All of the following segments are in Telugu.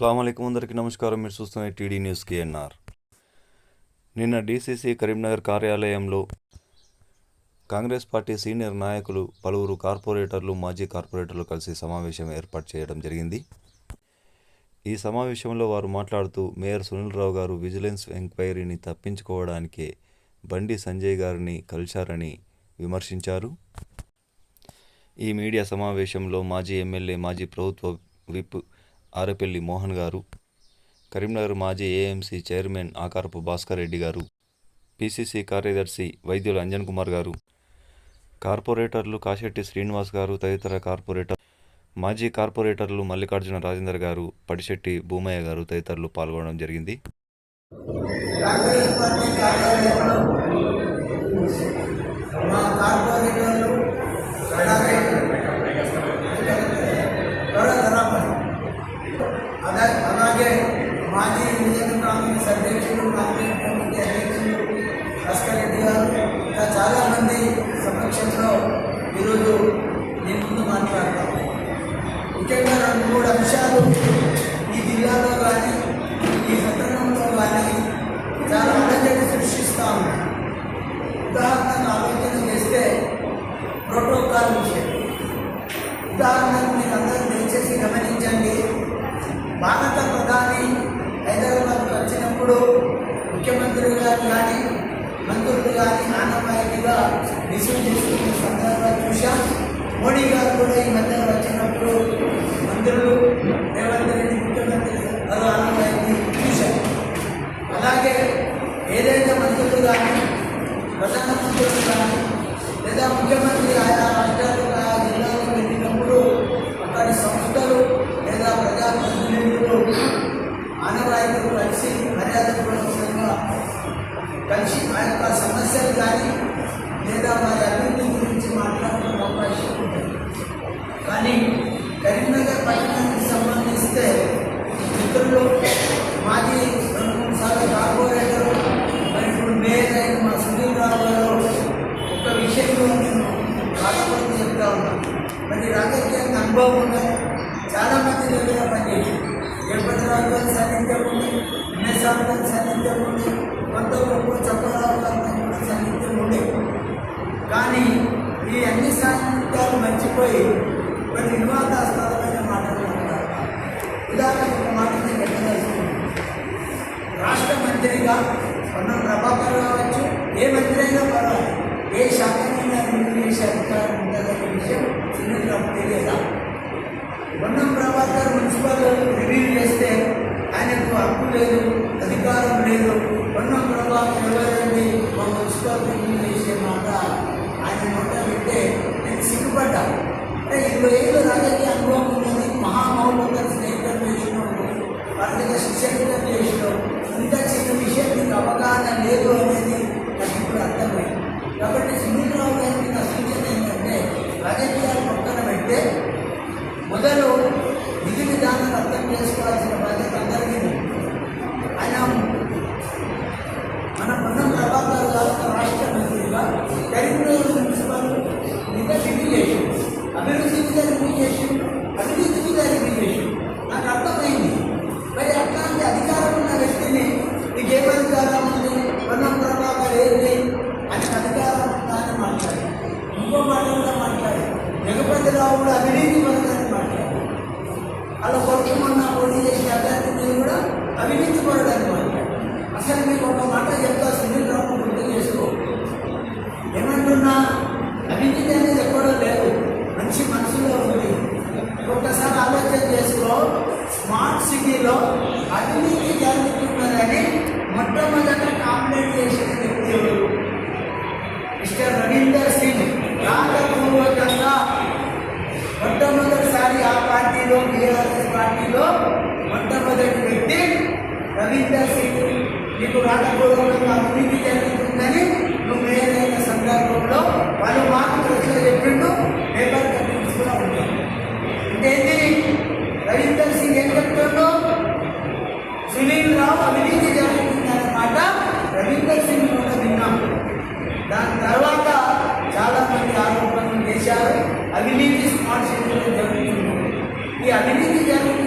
అస్సలం అందరికీ నమస్కారం. మీరు చూస్తున్న టీడీ న్యూస్ కేఎన్ఆర్. నిన్న డీసీసీ కరీంనగర్ కార్యాలయంలో కాంగ్రెస్ పార్టీ సీనియర్ నాయకులు పలువురు కార్పొరేటర్లు మాజీ కార్పొరేటర్లు కలిసి సమావేశం ఏర్పాటు చేయడం జరిగింది. ఈ సమావేశంలో వారు మాట్లాడుతూ మేయర్ సునీల్ రావు గారు విజిలెన్స్ ఎంక్వైరీని తప్పించుకోవడానికే బండి సంజయ్ గారిని కలిశారని విమర్శించారు. ఈ మీడియా సమావేశంలో మాజీ ఎమ్మెల్యే మాజీ ప్రభుత్వ విప్ ఆరేపల్లి మోహన్ గారు కరీంనగర్ మాజీ AMC chairman Akarapu Bhaskar Reddy garu PCC కార్యదర్శి వైద్యులు అంజన్ కుమార్ గారు కార్పొరేటర్లు కాశెట్టి శ్రీనివాస్ గారు తదితర కార్పొరేటర్ మాజీ కార్పొరేటర్లు మల్లికార్జున రాజేందర్ గారు పడిశెట్టి భూమయ్య గారు తదితరులు పాల్గొనడం జరిగింది. మాట్లాడతాం. ముఖ్యంగా రెండు మూడు అంశాలు ఈ జిల్లాలో కానీ ఈ పట్టణంలో కానీ చాలా అలజడి సృష్టిస్తూ ఉన్నాయి ఉదాహరణకు ఆలోచన చేస్తే ప్రోటోకాల్ విషయం. ఉదాహరణకు మీరు అందరూ దయచేసి గమనించండి భారత ప్రధాని హైదరాబాద్కు వచ్చినప్పుడు ముఖ్యమంత్రి గారు కానీ మంత్రులు కానీ ఆనవాయితీగా రిసీవ్ చేసుకునే సందర్భాలు చూశాం. మోడీ గారు కూడా ఈ మధ్యన వచ్చినప్పుడు మంత్రులు రేవంత్ రెడ్డి ముఖ్యమంత్రి గారు ఆనవాయితీ చూశారు. అలాగే ఏదైతే మంత్రులు కానీ ప్రధానమంత్రులు కానీ లేదా ముఖ్యమంత్రి ఆయా రాష్ట్రాలు ఆయా జిల్లాలకు వెళ్ళినప్పుడు అక్కడి సంస్థలు లేదా ప్రజాప్రతినిధులు ఆనవాయితీలు కలిసి మర్యాదపూర్వకంగా కలిసి ఆ యొక్క సమస్యలు కానీ మర్చిపోయి ప్రతి వివాదాస్పదమైన మాటలు మాట్లాడతారు. ఉదాహరణకు ఒక మాట నేను పెట్టదలుచుకున్నాను రాష్ట్ర మంత్రిగా ఉన్న ప్రభాకర్ కావచ్చు ఏ మంత్రి అయినా పర్వాలేదు. ఏ శాఖనైనా రివ్యూ చేసే అధికారం ఉంటుందనే విషయం చిన్నప్పుడు తెలియదా? పొన్నం ప్రభాకర్ మున్సిపల్ రివ్యూ చేస్తే ఆయనకు హక్కు లేదు అధికారం లేదు. పొన్నం ప్రభాకర్ ఎవరండి? మా మున్సిపల్ రివ్యూ చేసే మాట. ఆయన మాట వింటే నేను సిగ్గుపడ్డాను అంటే ఇరవై ఏళ్ళు రాజకీయ అనుభవం ఉన్నది మహామౌలంగా స్నేహితులు చేసినప్పుడు వాళ్ళకి శిక్షణ చేసినాం ఇంత చిన్న విషయం మీకు అవగాహన లేదు. అవినీతి అసలు మీకు ఒక మాట చెప్తా సునీల్ రావు గుర్తు చేసుకో ఏమంటున్నా అవినీతి అనేది ఎక్కడో లేదు మంచి మనసులో ఉంది ఒక్కసారి ఆలోచన చేసుకో స్మార్ట్ సిటీలో అవినీతి జరుగుతున్నదని మొట్టమొదట కాంప్లైంట్ చేసిన వ్యక్తి ఎవరు మిస్టర్ రవీందర్ సింగ్ రాతపూర్వకంగా మొట్టమొదటిసారి ఆ పార్టీలో బీఆర్ఎస్ పార్టీలో మొట్టమొదటి రవీందర్ సింగ్ నీకు రాతపూర్వకంగా అవినీతి జరుగుతుందని నువ్వు మేయర్ అయిన సందర్భంలో వాళ్ళు మాకు ప్రశ్న చెప్పిండు పేపర్ కట్టింగ్స్ కూడా ఉంటాయి అంటే ఏంటి రవీందర్ సింగ్ ఏం చెప్తుండో సునీల్ రావు అవినీతి జరుగుతుందన్నమాట రవీందర్ సింగ్ కూడా విన్నాం దాని తర్వాత చాలామంది ఆరోపణలు చేశారు అవినీతి స్మార్ట్ సిటీలో జరుగుతుంది ఈ అవినీతి జరుగుతుంది.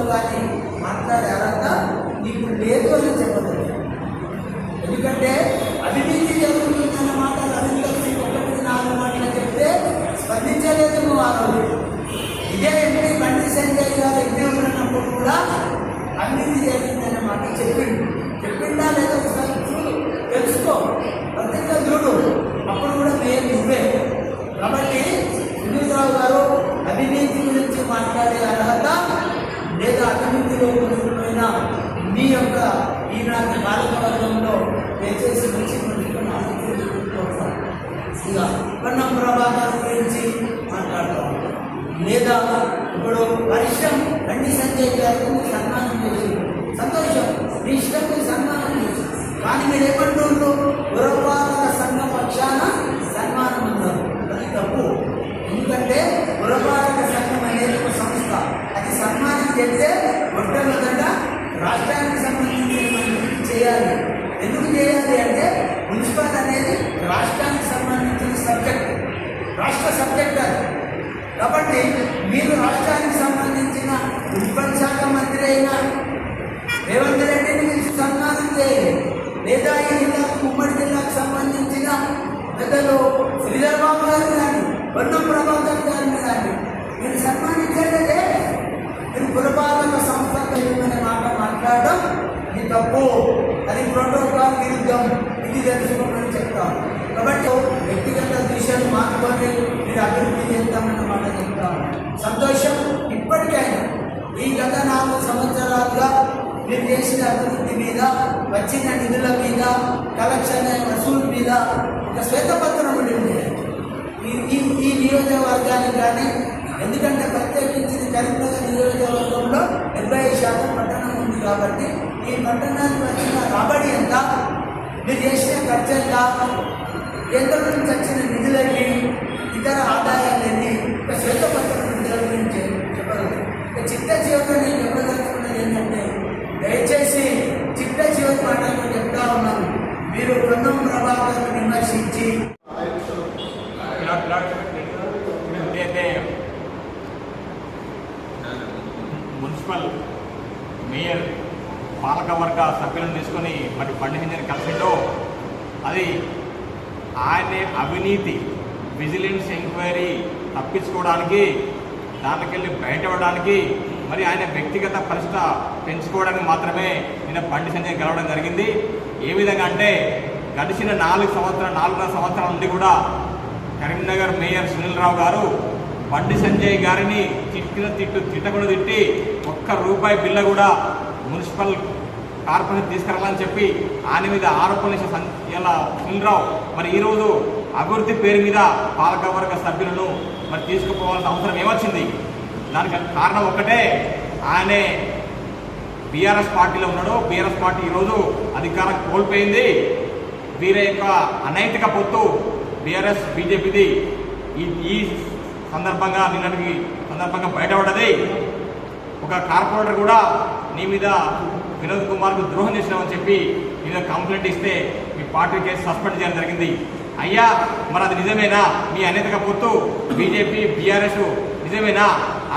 విషయంలో కానీ మాట్లాడే అర్హత నీకు లేదు అని చెప్పలేదు. ఎందుకంటే అవినీతి జరుగుతుందన్న మాట రవీంద్ర ఒకటి నాలుగు మాటలు చెప్తే స్పందించలేదు నువ్వు ఆ రోజు. ఇదే ఎంపీ బండి సంజయ్ గారు ఎంపీ ఉన్నప్పుడు కూడా అవినీతి జరిగిందన్న మాట చెప్పిండు. చెప్పిందా లేదా ఒకసారి చూడు తెలుసుకో. ప్రత్యేక చూడు. అప్పుడు కూడా మేము నువ్వే. కాబట్టి వినోదరావు గారు అవినీతి గురించి మాట్లాడే అర్హత లేదా అవినీతిలో కూరుకుపోయిన మీ యొక్క ఈనాటి పాలకవర్గంలో దయచేసి మంచి మనుషులను ఆలోచించుకుంటున్నాం ఇక పొన్నం ప్రభాకర్ గురించి మాట్లాడతాం. లేదా ఇప్పుడు పరిశ్రమ బండి సంజయ్ గారికి సన్మానం చేసి సంతోషం. మీ ఇష్టం సన్మానం చేసి కానీ మీరు ఏమంటున్నారు పురపాలక సంఘ పక్షాన సన్మానం అన్నారు అది తప్పు ఎందుకంటే పురపాలక సంఘం అనేది ఒక సంస్థ అది సన్మానం చేస్తే మొట్టమొదట రాష్ట్రానికి సంబంధించిన మనం చేయాలి ఎందుకు చేయాలి అంటే మున్సిపల్ అనేది రాష్ట్రానికి సంబంధించిన సబ్జెక్ట్ రాష్ట్ర సబ్జెక్ట్ అది కాబట్టి మీరు రాష్ట్రానికి సంబంధించిన మున్సిపల్ శాఖ మంత్రి రేవంత్ రెడ్డిని మీరు సన్మానం చేయాలి లేదా ఈ జిల్లాకు ఉమ్మడి జిల్లాకు సంబంధించిన పెద్దలు శ్రీధర్ బాబు గారు కానీ పొన్నం ప్రభాకర్ గారిని కానీ మీరు సన్మానించలేదే మీరు పురపాలక సంస్థ అనే మాట మాట్లాడడం ఇది తప్పు. అది ప్రోటోకాల్ విరుద్ధం. ఇది తెలుసుకోమని చెప్తాం కాబట్టి వ్యక్తిగత దృశ్యాలు మానుకొని మీరు అభివృద్ధి చేద్దామన్న మాట చెప్తాం సంతోషం ఈ గత నాలుగు సంవత్సరాలుగా మీరు చేసిన అభివృద్ధి మీద వచ్చిన నిధుల మీద కలెక్షన్ వసూలు మీద ఒక శ్వేతపత్రం ఉండింది ఈ ఈ- ఈ నియోజకవర్గానికి కానీ ఎందుకంటే ప్రత్యేకించి కరీంనగర్ నియోజకవర్గంలో డెబ్బై ఐదు శాతం పట్టణం ఉంది కాబట్టి ఈ పట్టణానికి వచ్చిన రాబడి ఎంత? మీరు చేసిన ఖర్చు ఎంత? కేంద్రం నుంచి వచ్చిన నిధులకి ఇతర ఆదాయ చిట్ట జీవితం నేను చెప్పదలుచుకున్నది ఏంటంటే దయచేసి చిట్ట చివరి మాటలు చెప్తా ఉన్నాను. మీరు బృందం ప్రభావం విమర్శించి. మున్సిపల్ మేయర్ పాలకవర్గ సభ్యులను తీసుకొని మరి పండించని కలిసిండో అది ఆయన అవినీతి విజిలెన్స్ ఎంక్వైరీ తప్పించుకోవడానికి దానికెళ్ళి బయటపడడానికి మరి ఆయన వ్యక్తిగత పరిస్థితి పెంచుకోవడానికి మాత్రమే నిన్న బండి సంజయ్ గెలవడం జరిగింది. ఏ విధంగా అంటే గడిచిన నాలుగు సంవత్సరాలు నాలుగున్నర సంవత్సరాల నుండి కూడా కరీంనగర్ మేయర్ సునీల్ రావు గారు బండి సంజయ్ గారిని తిట్టిన తిట్టు తిట్టకుండా తిట్టి ఒక్క రూపాయి బిల్ల కూడా మున్సిపల్ కార్పొరేషన్ తీసుకురావాలని చెప్పి ఆయన మీద ఆరోపణలు చేసిన ఇలా సునీల్ రావు మరి ఈరోజు అభివృద్ధి పేరు మీద పాలకవర్గ సభ్యులను మరి తీసుకుపోవాల్సిన అవసరం ఏమొచ్చింది? దానికి కారణం ఒక్కటే. ఆయనే బీఆర్ఎస్ పార్టీలో ఉన్నాడు. బీఆర్ఎస్ పార్టీ ఈరోజు అధికారం కోల్పోయింది. వీరి యొక్క అనైతిక పొత్తు బీఆర్ఎస్ బీజేపీది. ఈ ఈ సందర్భంగా నిన్నటికి సందర్భంగా బయటపడ్డది. ఒక కార్పొరేటర్ కూడా నీ మీద వినోద్ కుమార్కు ద్రోహం చేసినామని చెప్పి మీద కంప్లైంట్ ఇస్తే మీ పార్టీ కేసు సస్పెండ్ చేయడం జరిగింది. అయ్యా మరి అది నిజమేనా? మీ అనైతిక పొత్తు బీజేపీ బీఆర్ఎస్ నిజమేనా?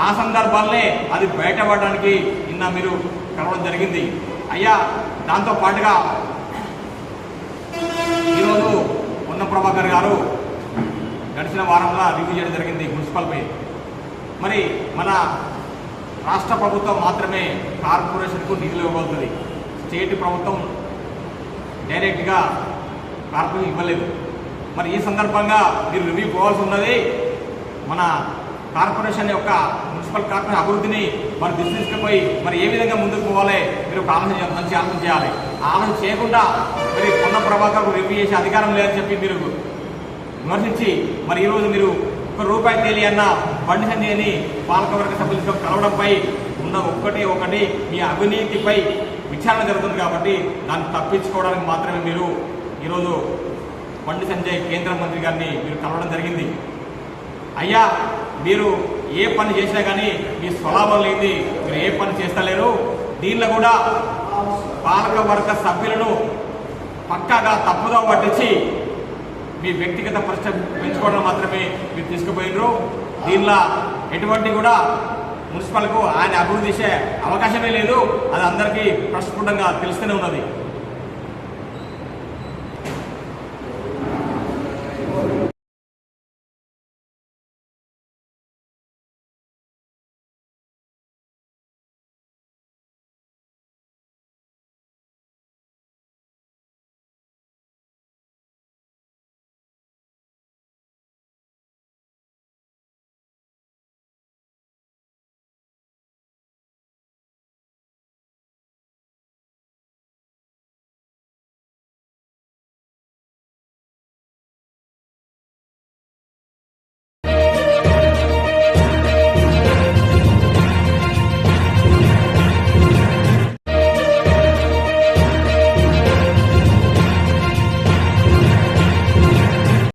ఆ సందర్భాలనే అది బయటపడడానికి నిన్న మీరు కలవడం జరిగింది. అయ్యా దాంతో పాటుగా ఈరోజు ఉన్న ప్రభాకర్ గారు గడిచిన వారంలో రివ్యూ చేయడం జరిగింది మున్సిపల్పై మరి మన రాష్ట్ర ప్రభుత్వం మాత్రమే కార్పొరేషన్కు నిధులు ఇవ్వగలుగుతుంది స్టేట్ ప్రభుత్వం డైరెక్ట్గా కార్పొరేషన్ ఇవ్వలేదు. మరి ఈ సందర్భంగా మీరు రివ్యూ పోవాల్సి ఉన్నది మన కార్పొరేషన్ యొక్క మున్సిపల్ కార్పొరేషన్ అభివృద్ధిని మరి దృష్టి తీసుకుపోయి మరి ఏ విధంగా ముందుకు పోవాలి? మీరు ఒక ఆలోచన చేయాలి మంచి ఆలోచన చేయాలి. ఆలోచన చేయకుండా మరి కొన్న ప్రభాకర్ రివ్యూ చేసే అధికారం లేదని చెప్పి మీరు విమర్శించి మరి ఈరోజు మీరు ఒక రూపాయి తేలి అన్న బండి సంజయ్ని పాలకవర్గ సభ్యులతో కలవడంపై ఉన్న ఒక్కటి ఒకటి మీ అవినీతిపై విచారణ జరుగుతుంది కాబట్టి దాన్ని తప్పించుకోవడానికి మాత్రమే మీరు ఈరోజు బండి సంజయ్ కేంద్ర మంత్రి గారిని మీరు కలవడం జరిగింది. అయ్యా మీరు ఏ పని చేసినా కానీ మీ స్వలాభం లేని మీరు ఏ పని చేస్తలేరు. దీనిలో కూడా పాలక వర్గ సభ్యులను పక్కాగా తప్పుదో పట్టించి మీ వ్యక్తిగత పరిస్థితి పెంచుకోవడం మాత్రమే మీరు తీసుకుపోయినరు. దీనిలో ఎటువంటి కూడా మున్సిపల్కు ఆయన అభివృద్ధి చేసే అవకాశమే లేదు. అది అందరికీ ప్రస్ఫుటంగా తెలుస్తూనే ఉన్నది.